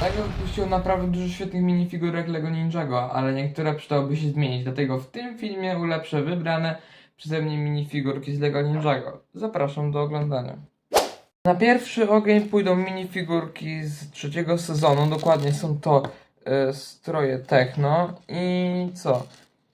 Tego wypuściło naprawdę dużo świetnych minifigurek Lego Ninjago, ale niektóre przydałoby się zmienić, dlatego w tym filmie ulepszę wybrane przeze mnie minifigurki z Lego Ninjago. Zapraszam do oglądania. Na pierwszy ogień pójdą minifigurki z trzeciego sezonu, dokładnie są to e, stroje techno i co?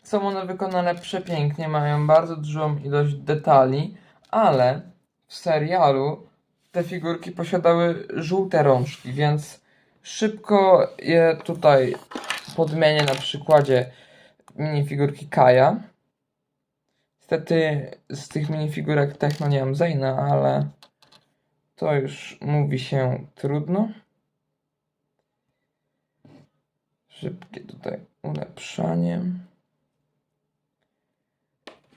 Są one wykonane przepięknie, mają bardzo dużą ilość detali, ale w serialu te figurki posiadały żółte rączki, więc szybko je tutaj podmienię na przykładzie minifigurki Kaja. Niestety z tych minifigurek techno nie mam Zayna, ale to już mówi się trudno. Szybkie tutaj ulepszanie.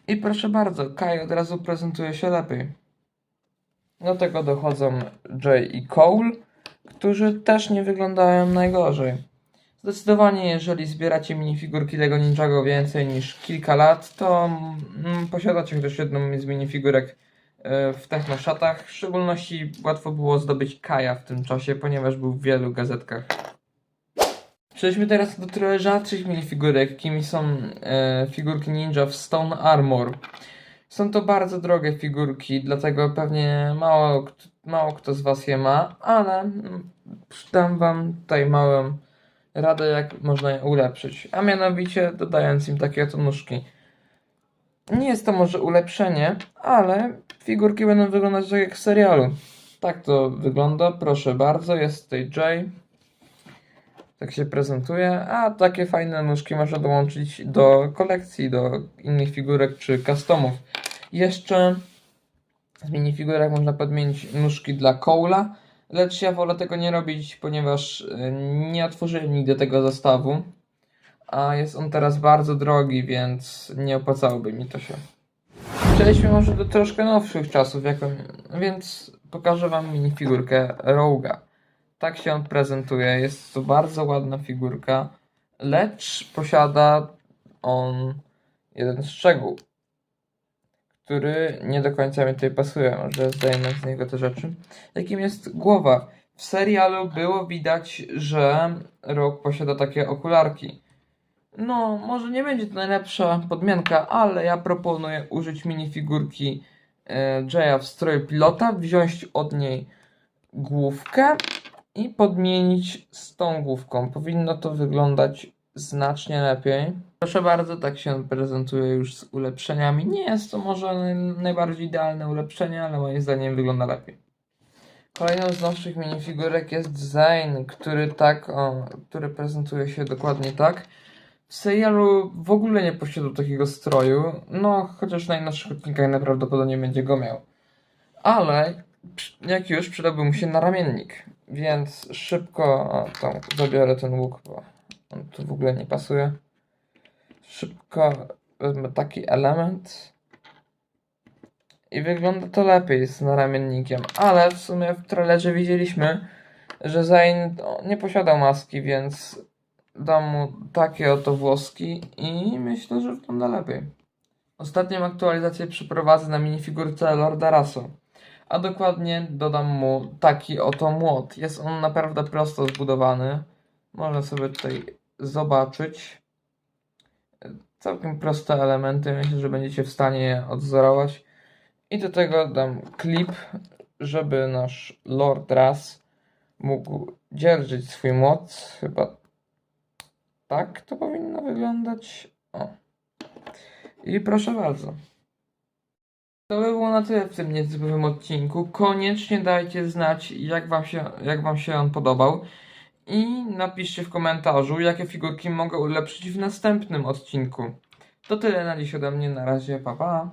I proszę bardzo, Kai od razu prezentuje się lepiej. Do tego dochodzą Jay i Cole, którzy też nie wyglądają najgorzej. Zdecydowanie, jeżeli zbieracie minifigurki Lego Ninjago więcej niż kilka lat, to mm, posiadacie chociaż jedną z minifigurek e, w technoszatach. W szczególności łatwo było zdobyć Kaja w tym czasie, ponieważ był w wielu gazetkach. Przejdźmy teraz do trochę rzadszych minifigurek, jakimi są e, figurki ninja w Stone Armor. Są to bardzo drogie figurki, dlatego pewnie mało, mało kto z Was je ma, ale mm, dam Wam tutaj małą radę, jak można je ulepszyć. A mianowicie dodając im takie oto nóżki. Nie jest to może ulepszenie, ale figurki będą wyglądać tak jak w serialu. Tak to wygląda, proszę bardzo, jest tutaj Jay. Tak się prezentuje, a takie fajne nóżki można dołączyć do kolekcji, do innych figurek czy customów. Jeszcze z minifigurek można podmienić nóżki dla Cola, lecz ja wolę tego nie robić, ponieważ y, nie otworzyłem nigdy tego zestawu, a jest on teraz bardzo drogi, więc nie opłacałoby mi to się. Przejdźmy może do troszkę nowszych czasów, jaką, więc pokażę Wam minifigurkę Roga. Tak się on prezentuje. Jest to bardzo ładna figurka, lecz posiada on jeden szczegół, który nie do końca mi tutaj pasuje. Może zdejmę z niego te rzeczy. Jakim jest głowa. W serialu było widać, że Rogue posiada takie okularki. No, może nie będzie to najlepsza podmianka, ale ja proponuję użyć minifigurki e, Jaya w stroju pilota, wziąć od niej główkę i podmienić z tą główką. Powinno to wyglądać znacznie lepiej. Proszę bardzo, tak się prezentuje już z ulepszeniami. Nie jest to może naj- najbardziej idealne ulepszenie, ale moim zdaniem wygląda lepiej. Kolejną z nowszych minifigurek jest Zane, który tak, o, który prezentuje się dokładnie tak. W serialu w ogóle nie posiadał takiego stroju, no chociaż w najnowszych odcinkach najprawdopodobniej będzie go miał. Ale jak już przydałby mu się naramiennik, więc szybko tam zabiorę ten łuk, bo on tu w ogóle nie pasuje. Szybko wezmę taki element i wygląda to lepiej z naramiennikiem, ale w sumie w trailerze widzieliśmy, że Zayn no, nie posiadał maski, więc dam mu takie oto włoski i myślę, że wygląda lepiej. Ostatnią aktualizację przeprowadzę na minifigurce Lorda Raso. A dokładnie dodam mu taki oto młot. Jest on naprawdę prosto zbudowany. Można sobie tutaj zobaczyć. Całkiem proste elementy. Myślę, że będziecie w stanie je odzorować. I do tego dam klip, żeby nasz Lord Ras mógł dzierżyć swój młot. Chyba tak to powinno wyglądać. O. I proszę bardzo. To by było na tyle w tym nietypowym odcinku. Koniecznie dajcie znać, jak wam, się, jak wam się on podobał. I napiszcie w komentarzu, jakie figurki mogę ulepszyć w następnym odcinku. To tyle na dziś ode mnie. Na razie, pa pa.